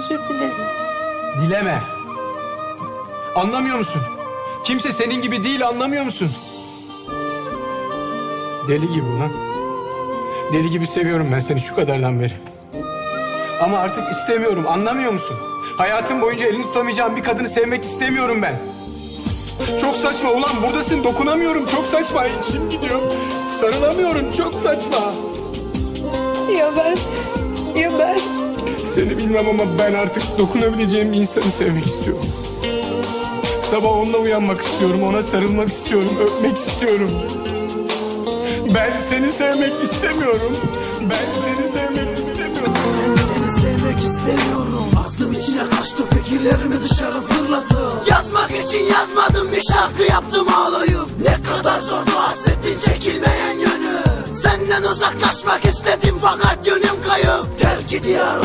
Özür dilerim. Dileme. Anlamıyor musun? Kimse senin gibi değil anlamıyor musun? Deli gibi lan. Deli gibi seviyorum ben seni şu kadardan beri. Ama artık istemiyorum anlamıyor musun? Hayatım boyunca elini tutamayacağım bir kadını sevmek istemiyorum ben. Çok saçma ulan buradasın dokunamıyorum çok saçma içim gidiyor. Sarılamıyorum çok saçma. Ya ben, ya ben. Seni bilmem ama ben artık dokunabileceğim insanı sevmek istiyorum. Sabah onunla uyanmak istiyorum, ona sarılmak istiyorum, öpmek istiyorum. Ben seni sevmek istemiyorum. Ben seni sevmek istemiyorum. Seni sevmek istemiyorum Aklım içine kaçtı fikirlerimi dışarı fırlatıp Yazmak için yazmadım bir şarkı yaptım ağlayıp Ne kadar zordu hasretin çekilmeyen yönü Senden uzaklaşmak istedim fakat yönüm kayıp Terk diyar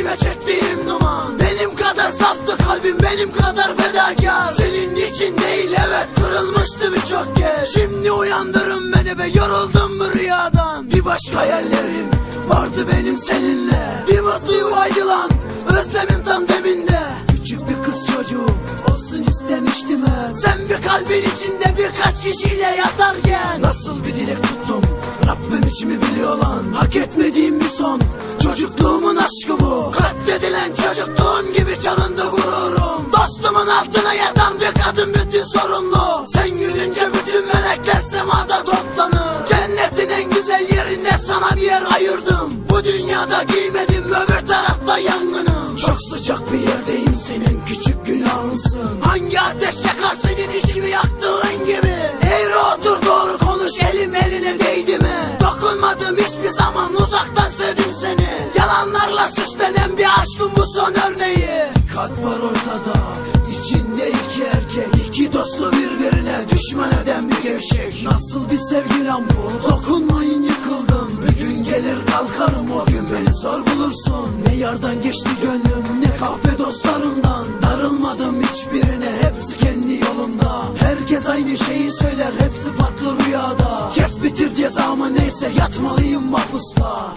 içime çektiğim duman. Benim kadar saftı kalbim benim kadar fedakar. Senin için değil evet kırılmıştı birçok kez. Şimdi uyandırın beni ve yoruldum bu rüyadan. Bir başka hayallerim vardı benim seninle. Bir mutlu yuvaydı lan özlemim tam deminde Küçük bir kız çocuğu olsun istemiştim hep Sen bir kalbin içinde birkaç kişiyle yatarken Nasıl bir dilek tuttum? Rabbim içimi biliyor lan. Hak etmediğim bir son. Çocukluğumun aşkı Katledilen çocukluğun gibi çalındı gururum. Dostumun altına yatan bir kadın bütün sorumlu. Sen gülünce bütün melekler semada toplanır. Cennetin en güzel yerinde sana bir yer ayırdım. Bu dünyada giymedim öbür tarafta yangınım. Çok sıcak bir yerdeyim senin küçük günahımsın. Hangi ateş yakar senin içimi yaktığın gibi? Eğri otur doğru konuş elim eline değdi mi lan bu dokunmayın yıkıldım. Bir gün gelir kalkarım o gün beni zor bulursun. Ne yardan geçti gönlüm ne kahpe dostlarımdan. Darılmadım hiçbirine hepsi kendi yolunda. Herkes aynı şeyi söyler hepsi farklı rüyada. Kes bitir cezamı neyse yatmalıyım mahpusta